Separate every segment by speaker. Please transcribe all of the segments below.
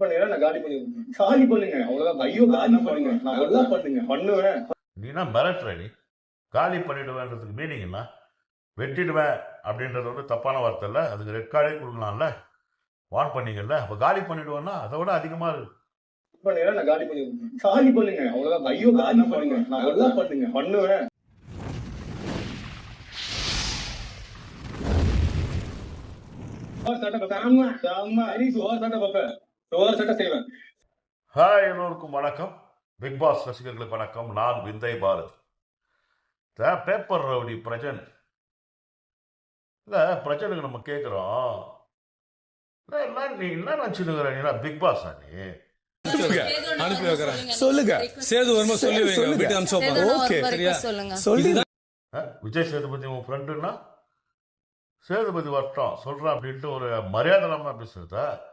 Speaker 1: பண்ணுங்க நான் காலி பண்ணுங்க காலி பண்ணுங்க. அவ்வளவுதான். ஐயோ காலி பண்ணுங்க. நான் நல்லா பண்ணுங்க. பண்ணுவேன்.
Speaker 2: நீனா மிரட்டுற நீ. காலி பண்ணிடுவேன்றதுக்கு மீனிங் என்ன? வெட்டிடுவேன் அப்படின்றது வந்து தப்பான வார்த்தை இல்லை. அதுக்கு ரெட் கார்டே கொடுக்கலாம்ல. வார்ன் பண்ணீங்கல்ல. அப்போ காலி பண்ணிடுவேன்னா அதை விட அதிகமாக இருக்கு.
Speaker 1: பண்ணுங்க நான் காலி பண்ணுங்க காலி பண்ணுங்க. அவ்வளவுதான். ஐயோ காலி பண்ணுங்க. நான் நல்லா பண்ணுங்க. பண்ணுவேன். சட்டை சாம சாம அரி சோர் சட்டை பார்ப்பேன். சோர் சட்டை செய்வேன்
Speaker 2: ஹாய் எல்லோருக்கும் வணக்கம். பிக் பாஸ் ரசிகர்களுக்கு வணக்கம். நான் விந்தை Bharat. The paper rowdy Prajan. இல்லை பிரஜனுக்கு நம்ம கேட்குறோம் என்ன நீ என்ன நினச்சிருக்கிற நீ பிக் பாஸா நீ?
Speaker 3: அனுப்பி வைக்கிறேன்.
Speaker 4: சொல்லுங்க.
Speaker 3: சேது வருமா சொல்லி வைங்க.
Speaker 5: ஓகே
Speaker 3: சரியா?
Speaker 5: சொல்லுங்க.
Speaker 4: சொல்லுங்க.
Speaker 2: ஆ, விஜய் சேதுபதி உன் ஃப்ரெண்டுன்னா சேதுபதி வரட்டும். சொல்கிறேன் அப்படின்ட்டு ஒரு மரியாதை இல்லாமல் பேசுறதா?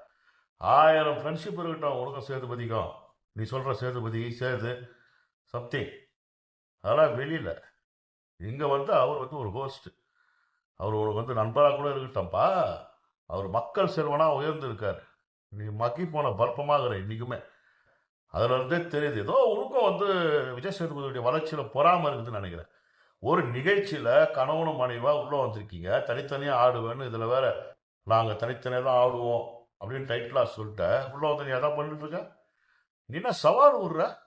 Speaker 2: ஆயிரம் ஃப்ரெண்ட்ஷிப் இருக்கட்டும் உனக்கும் சேதுபதிக்கும். நீ சொல்கிற சேதுபதி சேது சம்திங் அதெல்லாம் வெளியில். இங்கே வந்து அவர் வந்து ஒரு ஹோஸ்ட்டு அவர் உனக்கு வந்து நண்பராக கூட இருக்கட்டும்ப்பா. அவர் மக்கள் செல்வனாக உயர்ந்திருக்கார். நீ மக்கி போன பல்பமாகிற இன்றைக்குமே அதில் இருந்தே தெரியுது. ஏதோ உனக்கும் வந்து விஜய் சேதுபதியுடைய வளர்ச்சியில் பொறாமல் இருக்குதுன்னு நினைக்கிறேன். ஒரு நிகழ்ச்சியில் கணவனும் மனைவாக உள்ளே வந்திருக்கீங்க. தனித்தனியாக ஆடுவேன்னு இதில் வேற நாங்கள் தனித்தனியாக தான் ஆடுவோம். அப்படின்னு டைட்டிலாக சொல்லிட்டேன் உள்ளே வந்து நீ எதாவது பண்ணிட்டு இருக்க? நீனா சவால் விடுற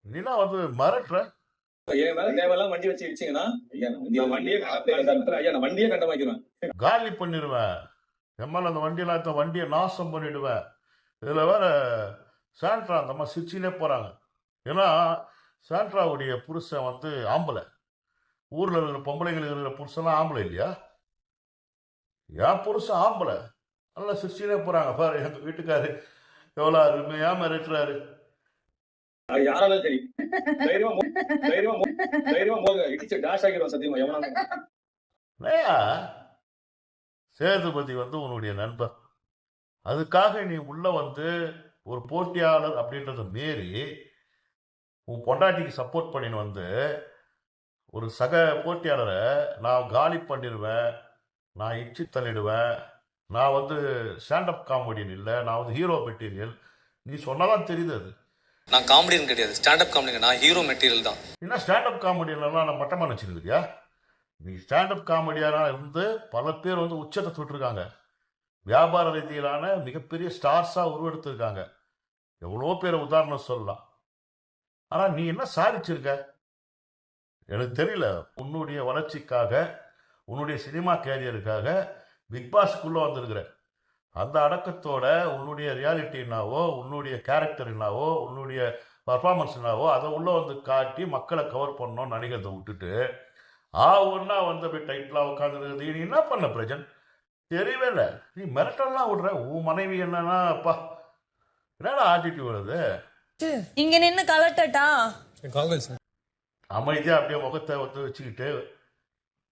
Speaker 2: நீனா வந்து மிரட்டுற. காலி பண்ணிடுவேன் எம்எல்ஏ அந்த வண்டியெல்லாம் எடுத்த வண்டியை நாசம் பண்ணிடுவேன். இதில் வேற சாண்ட்ரா அந்த மாதிரி சிரிச்சினே போகிறாங்க ஏன்னா சாண்ட்ராவுடைய புருஷன் வந்து ஆம்பளை. ஊரில் இருக்கிற பொம்பளைங்களுக்கு இருக்கிற புருஷன்லாம் ஆம்பளை இல்லையா? என் புருஷன் ஆம்பளை. நல்லா சிரிச்சினே போகிறாங்க பாரு எங்கள் வீட்டுக்காரு எவ்வளோ அருமையாக மிரட்டுறாரு.
Speaker 1: யாராலும் சரி தைரியமா? தைரியமா தைரியமா போக இடிச்சு டாஷ் ஆகிடுவோம் சத்தியமா எவனா
Speaker 2: இல்லையா சேதுபதி வந்து உன்னுடைய நண்பர். அதுக்காக நீ உள்ள வந்து ஒரு போட்டியாளர் அப்படின்றத மீறி உன் பொண்டாட்டிக்கு சப்போர்ட் பண்ணின்னு வந்து ஒரு சக போட்டியாளரை நான் காலி பண்ணிடுவேன் நான் இச்சி தள்ளிடுவேன் நான் வந்து ஸ்டாண்டப் காமெடியன் இல்லை நான் வந்து ஹீரோ மெட்டீரியல் நீ சொன்னாதான் தெரியுது அது.
Speaker 6: நான் காமெடியன் கிடையாது. ஸ்டாண்டப் காமெடிங்க நான் ஹீரோ மெட்டீரியல் தான்.
Speaker 2: என்ன ஸ்டாண்டப் காமெடியெல்லாம் நான் மட்டமாக நினச்சிருக்கியா நீ ஸ்டாண்டப் காமெடியான இருந்து பல பேர் வந்து உச்சத்தை தொட்டிருக்காங்க. வியாபார ரீதியிலான மிகப்பெரிய ஸ்டார்ஸாக உருவெடுத்திருக்காங்க. எவ்வளோ பேர் உதாரணம் சொல்லலாம். ஆனால் நீ என்ன சாதிச்சிருக்க? எனக்கு தெரியல. உன்னுடைய வளர்ச்சிக்காக உன்னுடைய சினிமா கேரியருக்காக பிக் பாஸ்க்குள்ளே வந்திருக்கிற அந்த அடக்கத்தோட உன்னுடைய ரியாலிட்டி என்னாவோ உன்னுடைய கேரக்டர் என்னாவோ உன்னுடைய பர்ஃபார்மன்ஸ் என்னாவோ அதை உள்ளே வந்து காட்டி மக்களை கவர் பண்ணணும்னு நினைக்கிறத விட்டுட்டு ஆ ஒன்றா வந்து போய் டைட்டிலாக உட்காந்துருக்குது நீ என்ன பண்ண பிரஜன்? தெரியவே இல்லை. நீ மிரட்டல்லாம் விடுற. உன் மனைவி என்னன்னா அப்பா. என்னடா ஆட்டிடியூட் வருது?
Speaker 5: இங்க நின்னு கலட்டட்டா?
Speaker 3: காங்கிரஸ்
Speaker 2: அமைதியாக அப்படியே முகத்தை வந்து வச்சுக்கிட்டு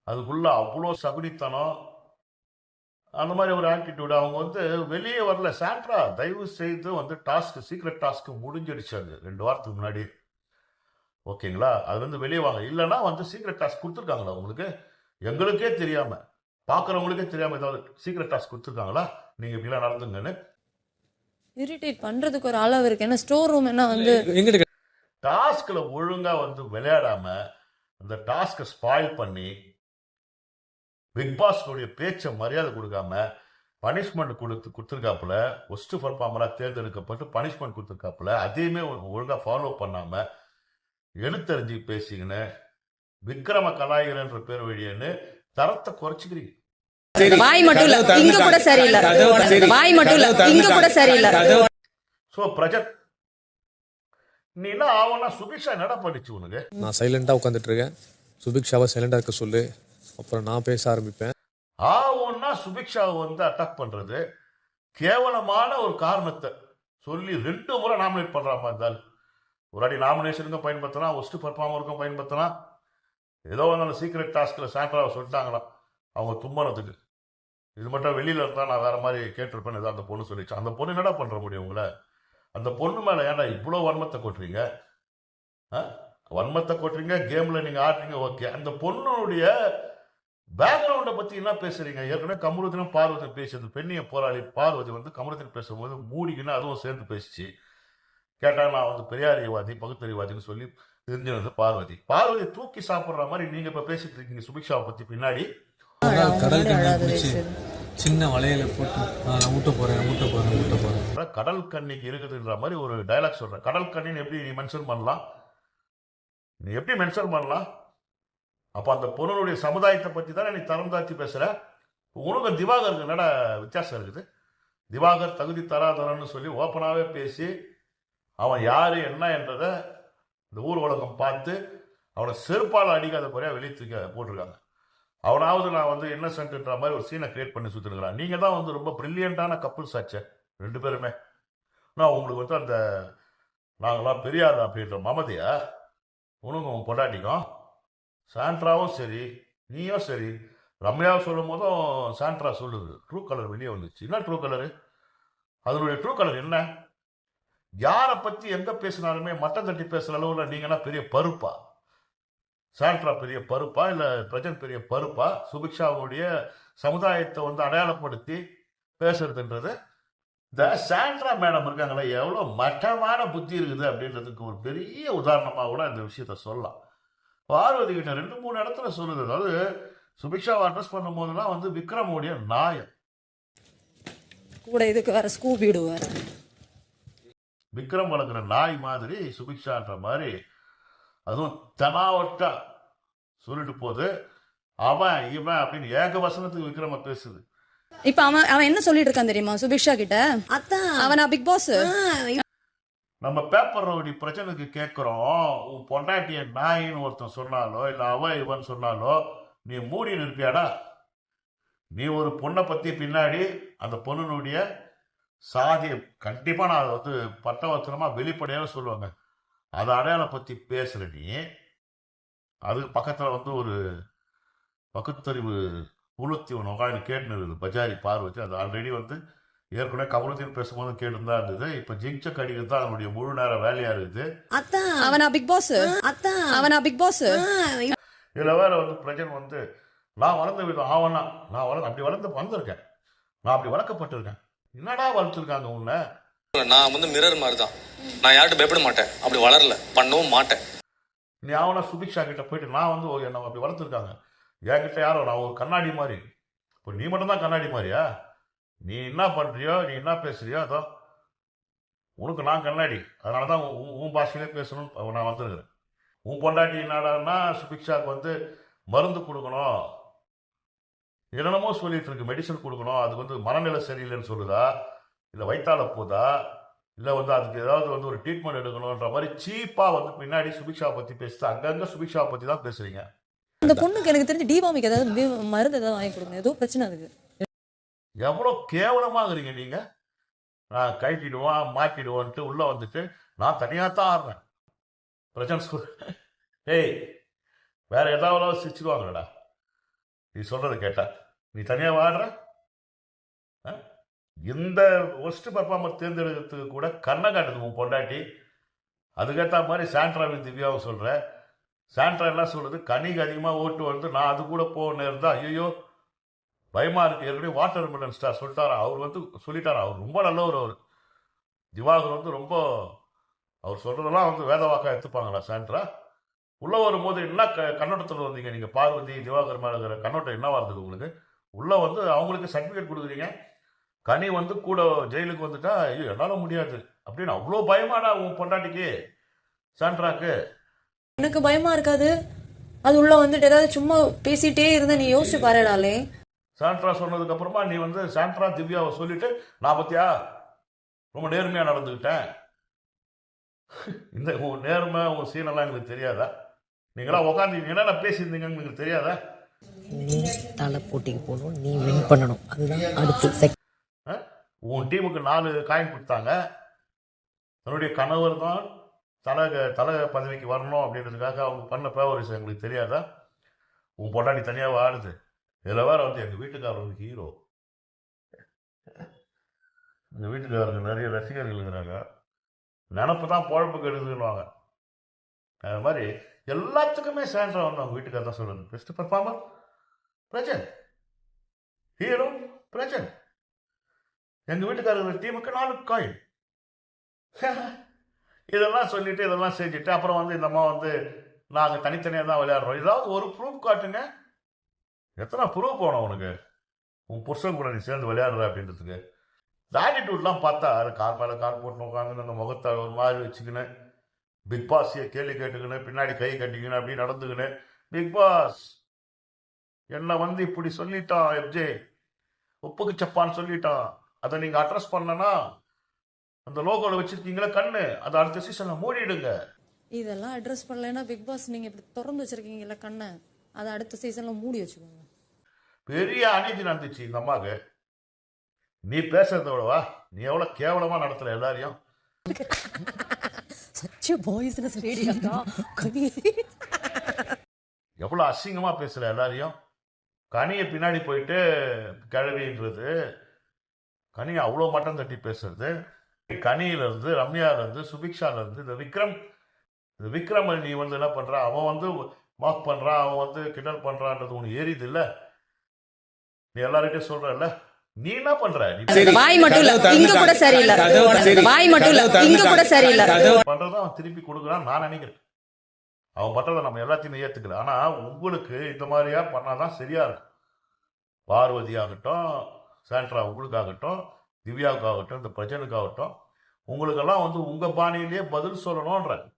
Speaker 2: அதுக்குள்ள அவ்வளோ சகுனித்தனம் அந்த மாதிரி ஒரு ஆட்டிடியூட் அவங்க வந்து வெளியே வரல. சாண்ட்ரா தயவு செய்து வந்து டாஸ்க் சீக்ரெட் டாஸ்க் முடிஞ்சிடுச்சு அது. ரெண்டு வாரத்துக்கு முன்னாடி. ஓகேங்களா? அது வந்து வெளியே வாங்க. இல்லைன்னா வந்து சீக்ரெட் டாஸ்க் கொடுத்துருக்காங்களா உங்களுக்கு? எங்களுக்கே தெரியாம. பார்க்குறவங்களுக்கே தெரியாம ஏதாவது சீக்ரெட் டாஸ்க் கொடுத்துருக்காங்களா? நீங்க இப்படிலாம் நடந்துங்கன்னு.
Speaker 5: இரிட்டேட் பண்றதுக்கு ஒரு அளவு இருக்கு. ஏன்னா ஸ்டோர் ரூம் என்ன வந்து?
Speaker 3: எங்கிட்ட
Speaker 2: டாஸ்கில் ஒழுங்கா வந்து விளையாடாம அந்த டாஸ்கை ஸ்பாயில் பண்ணி பிக் பாஸ்னுடைய பேச்சை மரியாதை கொடுக்காம பனிஷ்மெண்ட் கொடுத்து கொடுத்துருக்காப்புல ஒஸ்ட் பர்ஃபார்மராக தேர்ந்தெடுக்கப்பட்டு பனிஷ்மெண்ட் கொடுத்துருக்காப்புல அதையுமே ஒழுங்காக ஃபாலோ பண்ணாம எழுத்தறிஞ்சு பேசிங்கன்னு விக்ரம கலாயிரன்ற பேர் வழியன்னு தரத்தை குறைச்சிக்கிறீங்க.
Speaker 5: வாய் மட்டும் இல்ல. இங்க கூட சரியில்லை. வாய் மட்டும் இல்ல. இங்க கூட சரியில்லை.
Speaker 2: ஸோ பிரஜத் நீ என்ன ஆவனா சுபிக்ஷா என்னடா பண்ணிச்சு உனக்கு?
Speaker 4: நான் சைலண்டா உட்காந்துட்டு இருக்கேன். சுபிக்ஷாவை சைலண்டா இருக்க சொல்லு. அப்புறம் நான் பேச ஆரம்பிப்பேன்.
Speaker 2: ஆவுன்னா சுபிக்ஷாவை வந்து அட்டாக் பண்றது. கேவலமான ஒரு காரணத்தை சொல்லி ரெண்டு முறை நாமினேட் பண்றாமா இருந்தால் ஒரு அடி நாமினேஷனுக்கும் பயன்படுத்தலாம் ஒஸ்ட் பர்ஃபார்மருக்கும் பயன்படுத்தலாம். ஏதோ ஒன்று சீக்ரெட் டாஸ்கில் சாண்ட்ராவை சொல்லிட்டாங்களாம். அவங்க தும்மனத்துக்கு இது மட்டும் வெளியில் இருந்தால் நான் வேற மாதிரி கேட்டிருப்பேன் ஏதோ அந்த பொண்ணு சொல்லிச்சு. அந்த பொண்ணு என்னடா பண்ணுற முடியும் உங்களை? அந்த பொண்ணு மேலே ஏன்டா இவ்வளோ வன்மத்தை கொட்டுறீங்க? ஆ? வன்மத்தை கொட்டுறீங்க கேமில் நீங்கள் ஆடுறீங்க ஓகே அந்த பொண்ணுடைய பேக்ரவுண்டை பத்தி என்ன பேசுறீங்க? ஏற்கனவே கமருதனும் பார்வதி பேசுறது பெண்ணிய போராளி பார்வதி வந்து கமருதன் பேசும்போது மூடிக்கின்னு அதுவும் சேர்ந்து பேசிச்சு. கேட்டா நான் வந்து பெரியாரியவாதி பகுத்தறிவாதின்னு சொல்லி தெரிஞ்சது பார்வதி. பார்வதி தூக்கி சாப்பிடுற மாதிரி நீங்க இப்ப பேசிட்டு இருக்கீங்க சுபிக்ஷாவை பத்தி பின்னாடி.
Speaker 4: கடல் கண்ணை பிடிச்சி சின்ன வளையல போட்டு நான் ஊட்ட போறேன் ஊட்ட போறேன் ஊட்ட போறேன்.
Speaker 2: கடல் கண்ணிக்கு இருக்குதுன்ற மாதிரி ஒரு டயலாக் சொல்றேன். கடல் கண்ணின்னு எப்படி நீ மென்ஷன் பண்ணலாம்? நீ எப்படி மென்ஷன் பண்ணலாம்? அப்போ அந்த பொண்ணுடைய சமுதாயத்தை பற்றி தான் நீ தரம் தாழ்த்தி பேசுகிற உனக்கு திவாகருக்கு என்னடா வித்தியாசம் இருக்குது? திவாகர் தகுதி தராதரன்னு சொல்லி ஓப்பனாகவே பேசி அவன் யார் என்ன என்றதை இந்த ஊர் உலகம் பார்த்து அவனை செருப்பால் அடிக்காத குறையாக வெளியே தூக்க போட்டிருக்காங்க. அவனாவது நான் வந்து இன்னசென்ட்ன்ற மாதிரி ஒரு சீனை கிரியேட் பண்ணி சுற்றிருக்கிறான் நீங்கள் தான் வந்து ரொம்ப பிரில்லியண்டான கப்புள்ஸ் ஆச்சே ரெண்டு பேருமே. நான் உங்களுக்கு வந்து அந்த நாங்களாம் பெரியார் அப்படின்ற மமதியா? உனக்கு உன் பொண்டாட்டிக்கும்? சாண்ட்ராவும் சரி நீயும் சரி ரம்யாவை சொல்லும் போதும் சாண்ட்ரா சொல்லுது. ட்ரூ கலர் வெளியே வந்துச்சு என்ன ட்ரூ கலரு அதனுடைய ட்ரூ கலர் என்ன? யாரை பற்றி எங்கே பேசினாலுமே மட்டம் தட்டி பேசுகிற அளவில் நீங்கன்னா பெரிய பருப்பா? சாண்ட்ரா பெரிய பருப்பா? இல்லை பிரஜன் பெரிய பருப்பா? சுபிக்ஷாவுடைய சமுதாயத்தை வந்து அடையாளப்படுத்தி பேசுறதுன்றது இந்த சாண்ட்ரா மேடம் இருக்காங்களே எவ்வளோ மட்டமான புத்தி இருக்குது அப்படின்றதுக்கு ஒரு பெரிய உதாரணமாக கூட இந்த விஷயத்த சொல்லலாம். பார்வதி கிட்ட ரெண்டு மூணு இடத்துல சொல்லுது அதாவது சுபிக்ஷாவை அட்ரஸ் பண்ணும் போதெல்லாம் வந்து விக்ரமுடைய நாயம்
Speaker 5: கூட இதுக்கு வேற ஸ்கூபீடு வேற.
Speaker 2: விக்ரம் வளர்க்குற நாய் மாதிரி சுபிக்ஷான்ற மாதிரி அதுவும் தெனாவட்டா சொல்லிட்டு போகுது அவன் இவன் அப்படின்னு ஏக வசனத்துக்கு விக்ரம பேசுது.
Speaker 5: இப்ப அவன் அவன் என்ன சொல்லிட்டு இருக்கான் தெரியுமா சுபிக்ஷா கிட்ட?
Speaker 7: அதான்.
Speaker 5: அவனா பிக் பாஸ்?
Speaker 2: நம்ம பேப்பர் ரவுடி பிரச்சனைக்கு கேட்குறோம் உன் பொண்டாட்டிய நாயின்னு ஒருத்தன் சொன்னாலோ இல்லை அவ இவன் சொன்னாலோ நீ மூடி நிற்பியாடா? நீ ஒரு பொண்ணை பற்றி பின்னாடி அந்த பொண்ணுனுடைய சாதியை கண்டிப்பாக நான் அதை வந்து பட்டவர்த்தனமாக வெளிப்படையாக சொல்லுவாங்க. அதை அடையாளம் பற்றி பேசுகிற நீ அதுக்கு பக்கத்தில் வந்து ஒரு பகுத்தறிவு உளுத்தி ஒன்று உட்காந்து கேட்டுன்னு இருக்குது பஜாரி பார்வதி. அது ஆல்ரெடி வந்து ஏற்கனவே கமலத்தில் பேசும்போது கேட்டுதான் இருந்தது. இப்போ ஜிங்சக் அடிக்கிறது தான் அதனுடைய முழு நேர வேலையாக இருக்குது.
Speaker 7: அதான்
Speaker 5: அவனா பிக் பாஸ்?
Speaker 7: அதான்
Speaker 5: அவனா பிக் பாஸ்?
Speaker 2: இதில் வேற வந்து பிரஜன் வந்து நான் வளர்ந்த விதம் ஆவனா? நான் வளர்ந்து அப்படி வளர்ந்து வந்திருக்கேன் நான் அப்படி வளர்க்கப்பட்டிருக்கேன். என்னடா வளர்த்துருக்காங்க உன்னை?
Speaker 6: நான் வந்து மிரர் மாதிரி தான் நான் யார்கிட்ட பயப்பட மாட்டேன். அப்படி வளரல. பண்ணவும் மாட்டேன்.
Speaker 2: நீ அவனை சுபிக்ஷா கிட்ட போயிட்டு நான் வந்து ஓ, என்னை அப்படி வளர்த்துருக்காங்க. என்கிட்ட யாரோ நான் ஒரு கண்ணாடி மாதிரி. இப்போ நீ மட்டும்தான் கண்ணாடி மாதிரியா? நீ என்ன பண்ணுறியோ நீ என்ன பேசுகிறியோ அதோ. உனக்கு நான் கண்ணாடி. அதனால தான் உன் உன் உன் பாஷையிலே பேசணும்னு நான் வந்துருக்கிறேன். உன் பொண்டாட்டி என்னடான்னா சுபிக்ஷாவுக்கு வந்து மருந்து கொடுக்கணும். என்னென்னமோ சொல்லிட்டு இருக்கு. மெடிசன் கொடுக்கணும். அதுக்கு வந்து மனநிலை சரியில்லைன்னு சொல்லுதா? இல்லை வைத்தால போதா? இல்லை வந்து அதுக்கு ஏதாவது வந்து ஒரு ட்ரீட்மெண்ட் எடுக்கணுன்ற மாதிரி சீப்பாக வந்து பின்னாடி சுபிக்ஷா பற்றி பேசுது அங்கங்கே சுபிக்ஷாவை பற்றி தான் பேசுறீங்க.
Speaker 5: அந்த பொண்ணுக்கு எனக்கு தெரிஞ்சு டிவாமிக்கு ஏதாவது மருந்து ஏதாவது வாங்கி கொடுங்க. ஏதோ பிரச்சனை இருக்குது
Speaker 2: எவ்வளோ கேவலமாக இருக்கிறீங்க நீங்கள் நான் கழட்டிடுவோம் மாட்டிடுவோன்ட்டு உள்ளே வந்துட்டு நான் தனியாக தான் ஆடுறேன். பிரச்சனை ஸ்கூல் ஏய் வேற ஏதாவது சிரிச்சிடுவாங்கடா நீ சொல்கிறத கேட்டா நீ தனியாக ஆடுற? ஆ? இந்த ஒஸ்ட் பர்ஃபார்மர் தேர்ந்தெடுக்கிறதுக்கு கூட கண்ணை காட்டுது உன் பொண்டாட்டி. அதுக்கேற்ற மாதிரி சாண்ட்ராவின் திவ்யாவும் சொல்கிறேன் சாண்ட்ரா என்ன சொல்லுது கனிக்கு அதிகமாக ஓட்டு வந்து நான் அது கூட போகணும் இருந்தால் ஐயோ பயமாக இருக்குது ஏற்கனவே வாட்டர் மிலன் ஸ்டார் சொல்லிட்டாரா? அவர் வந்து சொல்லிட்டாரா? அவர் ரொம்ப நல்லவர் அவர். திவாகர் வந்து ரொம்ப அவர் சொல்கிறதெல்லாம் வந்து வேதவாக்காக எடுத்துப்பாங்களா சாண்ட்ரா? உள்ளே வரும்போது என்ன க கண்ணோட்டத்தில் வந்தீங்க? நீங்கள் பார்வதி திவாகர் மேலே இருக்கிற கண்ணோட்டம் என்ன வருது உங்களுக்கு? உள்ளே வந்து அவங்களுக்கு சர்டிஃபிகேட் கொடுக்குறீங்க. கனி வந்து கூட ஜெயிலுக்கு வந்துட்டா ஐயோ என்னால் முடியாது. அப்படின்னு அவ்வளோ பயமாடா உன் பொண்டாட்டிக்கு சாண்ட்ராக்கு.
Speaker 5: எனக்கு பயமா இருக்காது? அது உள்ள வந்துட்டு ஏதாவது சும்மா பேசிட்டே இருந்தா நீ யோசிச்சு பாருடாலே.
Speaker 2: சாண்ட்ரா சொன்னதுக்கு அப்புறமா நீ வந்து சாண்ட்ரா திவ்யாவை சொல்லிட்டு நான் பத்தியா ரொம்ப நேர்மையா நடந்துக்கிட்டேன். இந்த உன் நேர்மை உன் சீனெல்லாம் எனக்கு தெரியாதா? நீங்களாம் உட்காந்து என்னென்ன பேசியிருந்தீங்கன்னு எனக்கு தெரியாதா?
Speaker 7: நீ தலை போட்டிக்கு போகணும் நீ வின் பண்ணணும். அதுதான் அடுத்து?
Speaker 2: உன் டீமுக்கு நாலு காயின் கொடுத்தாங்க. தன்னுடைய கணவர் தான் தலை தலை பதவிக்கு வரணும் அப்படின்றதுக்காக அவங்க பண்ண ஃபேவரிஸ் எங்களுக்கு தெரியாதா? உன் பொண்டாட்டி தனியாக ஆடுது? இதில் வேறு வந்து எங்கள் வீட்டுக்காரர் வந்து ஹீரோ எங்கள் வீட்டுக்காரருக்கு நிறைய ரசிகர்கள் இருக்கிறாங்க. நினப்பு தான் பொழப்புக்கு கெடுதுன்னுவாங்க. அது மாதிரி எல்லாத்துக்குமே சாண்ட்ரா வந்து அவங்க வீட்டுக்காரர் தான் சொல்கிறது best performer Prajan hero Prajan எங்கள் வீட்டுக்காரங்க டீமுக்கு நாலு காயின் இதெல்லாம் சொல்லிவிட்டு இதெல்லாம் செஞ்சுட்டு அப்புறம் வந்து இந்த அம்மா வந்து நாங்கள் தனித்தனியாக தான் விளையாடுறோம். ஏதாவது ஒரு ப்ரூஃப் காட்டுங்க. எத்தனை ப்ரூஃப் போனோம் உனக்கு? உன் புருஷன் கூட நீ சேர்ந்து விளையாடுற அப்படின்றதுக்கு. இந்த ஆட்டிடியூட்லாம் பார்த்தா அது கால் மேலே கார் போட்டு உட்காந்து அந்த முகத்தை ஒரு மாதிரி வச்சுக்கின்னு பிக் பாஸையே கேள்வி கேட்டுக்கின்னு பின்னாடி கை கட்டிக்கின்னு அப்படி நடந்துக்கின்னு பிக் பாஸ் என்னை வந்து இப்படி சொல்லிட்டான் எப்ஜே உப்புக்கு சப்பான்னு சொல்லிட்டான் அதை நீங்கள் அட்ரஸ் பண்ணனா அந்த லோகோவில் வச்சிருக்கீங்களா கண்ணு. அதை அடுத்த சீசனில் மூடிடுங்க.
Speaker 5: இதெல்லாம் அட்ரஸ் பண்ணலைன்னா பிக் பாஸ் நீங்கள் இப்படி திறந்து வச்சிருக்கீங்கல்ல கண்ணை அதை அடுத்த சீசனில் மூடி வச்சுக்கோங்க.
Speaker 2: பெரிய அநீதி நடந்துச்சு இந்த அம்மாக்கு நீ பேசுறத விடவா நீ எவ்வளவு கேவலமா நடத்துற எல்லாரையும்.
Speaker 7: சச்ச பாய்ஸ்னஸ் ரேடியோ கனி.
Speaker 2: எவ்வளவு அசிங்கமா பேசுற எல்லாரையும். கனியை பின்னாடி போயிட்டு கிழவின்றது கனி அவ்வளோ மட்டம் தட்டி பேசுறது. கனியில இருந்து ரம்யால இருந்து சுபிக்ஷால இருந்து இந்த விக்ரம். இந்த விக்ரம் நீ வந்து என்ன பண்ற? அவன் வந்து மார்க் பண்றான் அவன் வந்து கிண்டல் பண்றான்றது உனக்கு ஏறிது இல்ல. நீ எல்லார்கிட்டயும் சொல்றல்ல நீ என்ன பண்ற? நீ
Speaker 8: வாய் மட்டும் இல்ல. இங்க கூட சரியில்லை. வாய் மட்டும் இல்ல. இங்க கூட சரியில்லை.
Speaker 2: பண்றதை அவன் திருப்பி கொடுக்குறான் நான் நினைக்கிறேன். அவன் பண்றதை நம்ம எல்லாத்தையும் ஏத்துக்கல. ஆனா உங்களுக்கு இந்த மாதிரியா பண்ணாதான் சரியா இருக்கும். பார்வதி ஆகட்டும் சாண்ட்ரா உங்களுக்காகட்டும் திவ்யாவுக்காகட்டும் இந்த பிரஜனுக்காகட்டும் உங்களுக்கெல்லாம் வந்து உங்க பாணியிலேயே பதில் சொல்லணும்ன்ற.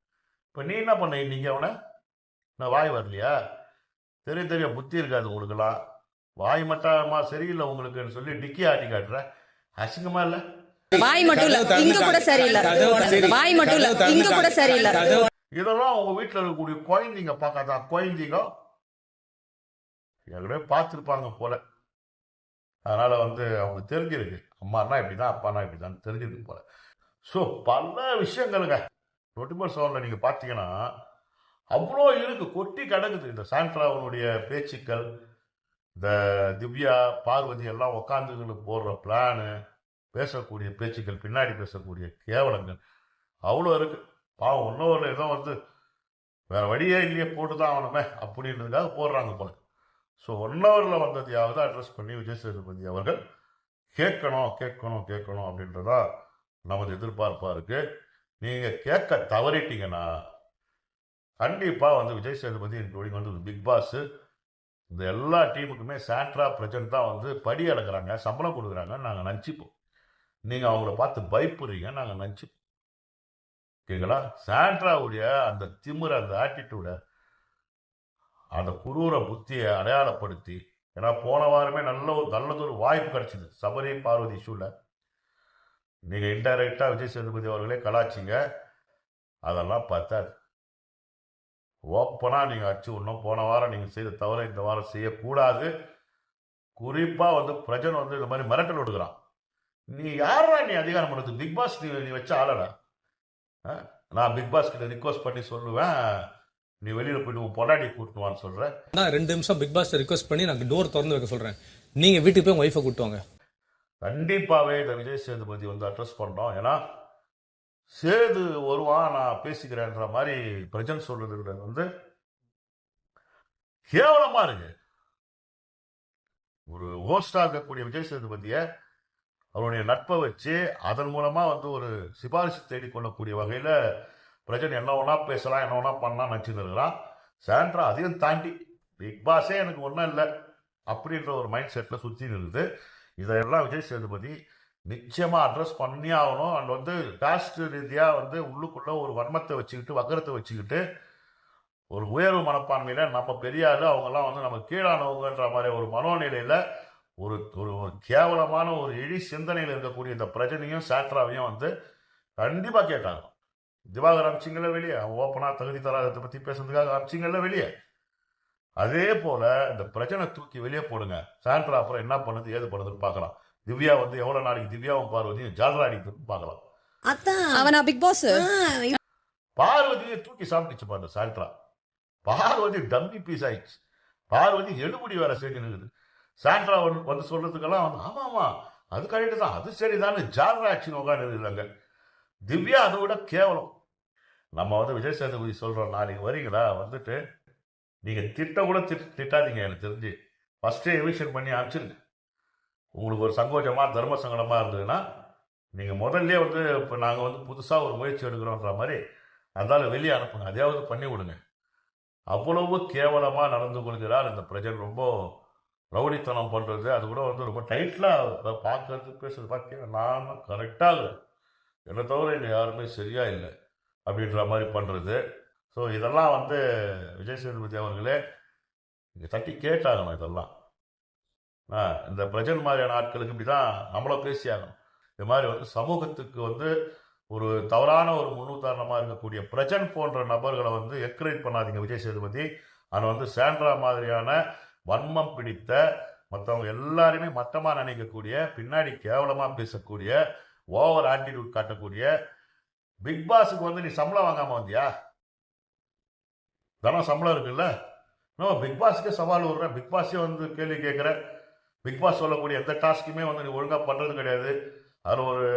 Speaker 2: இப்ப நீ என்ன பண்ண இன்னைக்கு அவனை? நான் வாய் வரலையா? தெரிய தெரிய புத்தி இருக்காது உங்களுக்கெல்லாம். வாய் மட்டமா சரியில்லை உங்களுக்குன்னு சொல்லி டிக்கி ஆட்டி காட்டுற. அசிங்கமா இல்லை?
Speaker 8: வாய் மட்டும் இல்ல. இங்க கூட சரியில்லை. வாய் மட்டும் இல்ல. இங்க கூட சரியில்லை.
Speaker 2: இதெல்லாம் உங்க வீட்டில் இருக்கக்கூடிய குழந்தைங்க பார்க்காதா? குழந்தைங்க? ஏற்கனவே பார்த்துருப்பாங்க போல. அதனால வந்து அவங்க தெரிஞ்சிருக்கு. அம்மானா இப்படிதான் அப்பானா இப்படிதான் தெரிஞ்சிருக்கு போல. ஸோ பல விஷயங்களுங்க. ஃபோர் செவனில் நீங்கள் பார்த்தீங்கன்னா அவ்வளோ இருக்கு. கொட்டி கிடக்குது. இந்த சாண்ட்ராவனுடைய பேச்சுக்கள் இந்த திவ்யா பார்வதி எல்லாம் உக்காந்துகளுக்கு போடுற பிளானு பேசக்கூடிய பேச்சுக்கள் பின்னாடி பேசக்கூடிய கேவலங்கள் அவ்வளோ இருக்குது பாவம் இன்னொரு ஏதோ வந்து வேற வழியே இல்லையே போட்டு தான் ஆகணுமே அப்படின்றதுக்காக போடுறாங்க போல. ஸோ ஒன் ஹவரில் வந்ததையாவது அட்ரஸ் பண்ணி விஜய் சேதுபதி அவர்கள் கேட்கணும் கேட்கணும் கேட்கணும் அப்படின்றதா நமது எதிர்பார்ப்பாக இருக்குது நீங்கள் கேட்க தவறிட்டீங்கன்னா கண்டிப்பாக வந்து விஜய் சேதுபதி இன்க்ளூடிங் வந்து பிக் பாஸு இந்த எல்லா டீமுக்குமே சாண்ட்ரா பிரஜன் தான் வந்து படி அளக்குறாங்க சம்பளம் கொடுக்குறாங்க நாங்கள் நினச்சிப்போம் நீங்கள் அவங்கள பார்த்து பயப்படுறீங்க நாங்கள் நினச்சிப்போம் ஓகேங்களா? சாண்ட்ராவுடைய அந்த திமிர அந்த ஆட்டிடியூடை அந்த குரூர புத்தியை அடையாளப்படுத்தி ஏன்னா போன வாரமே நல்ல ஒரு நல்லதொரு வாய்ப்பு கிடைச்சிது சபரி பார்வதி இஷ்யூவில் நீங்கள் இன்டைரக்டாக விஜய் சேதுபதி அவர்களே கலாச்சிங்க அதெல்லாம் பார்த்தாது ஓப்பனா நீங்க அடிச்சு விடணும் போன வாரம் நீங்க செய்த தவிர இந்த வாரம் செய்யக்கூடாது. குறிப்பா வந்து பிரஜன் வந்து இந்த மாதிரி மிரட்டல் விடுக்கிறான். நீ யாரா நீ அதிகாரம் பண்ணுறது பிக் பாஸ் நீ நீ வச்ச ஆளடா? நான் பிக் பாஸ் கிட்ட ரிக்வஸ்ட் பண்ணி சொல்லுவேன். நீ வெளியில போயிட்டு உன் பொண்டாட்டி கூட்டுவான்னு சொல்ற.
Speaker 3: நான் ரெண்டு நிமிஷம் பிக் பாஸ் ரிக்வஸ்ட் பண்ணி நான் டோர் திறந்து வைக்க சொல்றேன். நீங்க வீட்டுக்கு போய் உங்க ஒய்ஃபை கூட்டு வாங்க.
Speaker 2: கண்டிப்பாவே இந்த விஜய் சேதுபதி வந்து அட்ரஸ் பண்றோம். ஏன்னா சேது வருவான் நான் பேசிக்கிறேன்ற மாதிரி பிரஜன் சொல்றதுல வந்து கேவலமா இருக்கு. ஒரு ஹோஸ்டா இருக்கக்கூடிய விஜய் சேதுபதியை அவருடைய நட்பை வச்சு அதன் மூலமா வந்து ஒரு சிபாரிசு தேடிக்கொள்ளக்கூடிய வகையில பிரஜன் என்ன வேணா பேசலாம் என்ன வேணா பண்ணலாம் நினச்சிட்டு இருக்கிறான். சாண்ட்ரா அதையும் தாண்டி பிக் பாஸே எனக்கு ஒன்றும் இல்லை அப்படின்ற ஒரு மைண்ட் செட்டில் சுற்றி இருக்குது. இதையெல்லாம் விஜய் சேதுபதி நிச்சயமாக அட்ரஸ் பண்ணி ஆகணும். அண்ட் வந்து காஸ்ட் ரீதியாக வந்து உள்ளுக்குள்ளே ஒரு வர்மத்தை வச்சுக்கிட்டு வக்கரத்தை வச்சுக்கிட்டு ஒரு உயர்வு மனப்பான்மையில் நம்ம பெரியார் அவங்கெல்லாம் வந்து நம்ம கீழானவங்கன்ற மாதிரி ஒரு மனோநிலையில் ஒரு ஒரு ஒரு கேவலமான ஒரு எழி சிந்தனையில் இருக்கக்கூடிய இந்த பிரஜனையும் சாட்ராவையும் வந்து கண்டிப்பாக கேட்டாங்க. திவாகர் அமிச்சிங்கள வெளியே. அவன் தகுதி தராதத்தை பற்றி பேசுறதுக்காக அமிச்சிங்கள வெளியே. அதே போல் இந்த பிரச்சனை தூக்கி வெளியே போடுங்க. சாண்ட்ரா அப்புறம் என்ன பண்ணுது ஏது பண்ணுதுன்னு பார்க்கலாம். திவ்யா வந்து எவ்வளவு நாளைக்கு திவ்யாவும் பார்வதியும் ஜால்ரா பார்க்கலாம்.
Speaker 7: அதான்
Speaker 8: அவனா பிக் பாஸ்
Speaker 2: பார்வதியை தூக்கி சாப்பிட்டுச்சு பாரு சாண்ட்ரா பார்வதி டம்மி பீஸ் ஆயிடுச்சு. பார்வதி எடுபடி வேலை செஞ்சுன்னு சாண்ட்ரா வந்து வந்து சொல்றதுக்கெல்லாம் வந்து ஆமா ஆமா அது கரெக்டு தான் அது சரிதான் ஜால்ரா ஆக்ஷன் உட்காந்து இருந்தாங்க திவ்யா அதை விட கேவலம். நம்ம வந்து விஜய் சேதுபதி சொல்றோம் நாளைக்கு வரீங்களா? வந்துட்டு நீங்க திட்ட கூட திட் திட்டாதீங்க எனக்கு தெரிஞ்சு. ஃபஸ்ட்டே எவிஷன் பண்ணி அனுப்பிச்சிருங்க. உங்களுக்கு ஒரு சங்கோஜமாக தர்ம சங்கடமாக இருந்ததுன்னா நீங்கள் முதல்ல வந்து இப்போ நாங்கள் வந்து புதுசாக ஒரு முயற்சி எடுக்கிறோன்ற மாதிரி அதால் வெளியே அனுப்புங்க. அதையாவது பண்ணி விடுங்க. அவ்வளவு கேவலமாக நடந்து கொள்கிறார் இந்த பிரஜன் ரொம்ப ரவுடித்தனம் பண்ணுறது அது கூட வந்து ரொம்ப டைட்டில் பார்க்கறது பேசுறது பார்க்க நான் கரெக்டாக என்னை தவிர இங்கே யாருமே சரியாக இல்லை அப்படின்ற மாதிரி பண்ணுறது ஸோ இதெல்லாம் வந்து விஜய் சேதுபதி அவர்களே இங்கே தட்டி கேட்டாகணும் இதெல்லாம். இந்த பிரஜன் மாதிரியான ஆட்களுக்கு இப்படி தான் நம்மளும் பேசியாகணும். இது மாதிரி வந்து சமூகத்துக்கு வந்து ஒரு தவறான ஒரு முன்னுதாரணமாக இருக்கக்கூடிய பிரஜன் போன்ற நபர்களை வந்து என்கரேஜ் பண்ணாதீங்க விஜய் சேதுபதி. ஆனால் வந்து சாண்ட்ரா மாதிரியான வன்மம் பிடித்த மற்றவங்க எல்லாருமே மட்டமாக நினைக்கக்கூடிய பின்னாடி கேவலமாக பேசக்கூடிய ஓவர் ஆட்டிடியூட் காட்டக்கூடிய பிக் பாஸுக்கு வந்து நீ சம்பளம் வாங்காம வந்தியா? தானே சம்பளம் இருக்குல்ல? இன்னும் பிக் பாஸ்க்கே சவால் விடுற பிக் பாஸே வந்து கேள்வி கேட்குறேன். பிக் பாஸ் சொல்லக்கூடிய எந்த டாஸ்க்குமே வந்து நீ ஒழுங்காக பண்ணுறது கிடையாது. அதில் ஒரு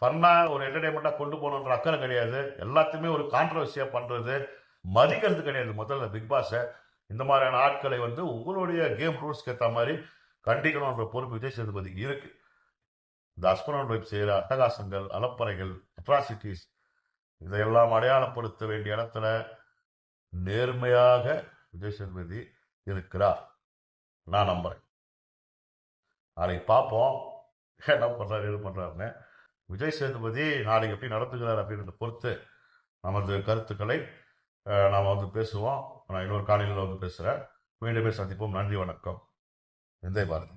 Speaker 2: ஃபன்னாக ஒரு என்டர்டைன்மெண்ட்டாக கொண்டு போகணுன்ற அக்கறை கிடையாது. எல்லாத்தையுமே ஒரு கான்ட்ரவர்சியாக பண்ணுறது மதிக்கிறது கிடையாது முதல்ல பிக் பாஸை இந்த மாதிரியான ஆட்களை வந்து உங்களுடைய கேம் ரூல்ஸ்க்கு ஏற்ற மாதிரி கண்டிக்கணுன்ற பொறுப்பு விஜய் சேதுபதிக்கு இருக்கு. இந்த அஸ்பரன் வைப் செய்கிற அட்டகாசங்கள் அலப்பறைகள் அட்ராசிட்டிஸ் இதையெல்லாம் அடையாளப்படுத்த வேண்டிய இடத்துல நேர்மையாக விஜய் சேதுபதி இருக்கிறார். நான் நம்புகிறேன் நாளைக்கு பார்ப்போம். என்ன பண்ணுறாரு எது பண்ணுறாருன்னு விஜய் சேதுபதி நாளைக்கு எப்படி நடத்துகிறார் அப்படின்றத பொறுத்து நமது கருத்துக்களை நாம் வந்து பேசுவோம். நான் இன்னொரு காலையில் வந்து பேசுகிறேன் மீண்டுமே சந்திப்போம். நன்றி வணக்கம். விந்தை பாரதி.